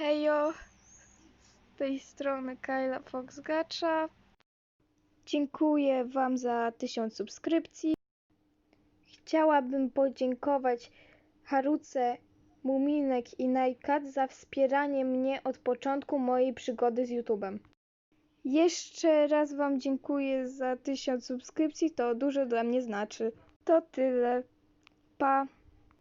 Hejo, z tej strony Kyla Foxgacza. Dziękuję Wam za 1000 subskrypcji. Chciałabym podziękować Haruce, Muminek i Najkat za wspieranie mnie od początku mojej przygody z YouTube'em. Jeszcze raz Wam dziękuję za 1000 subskrypcji, to dużo dla mnie znaczy. To tyle. Pa!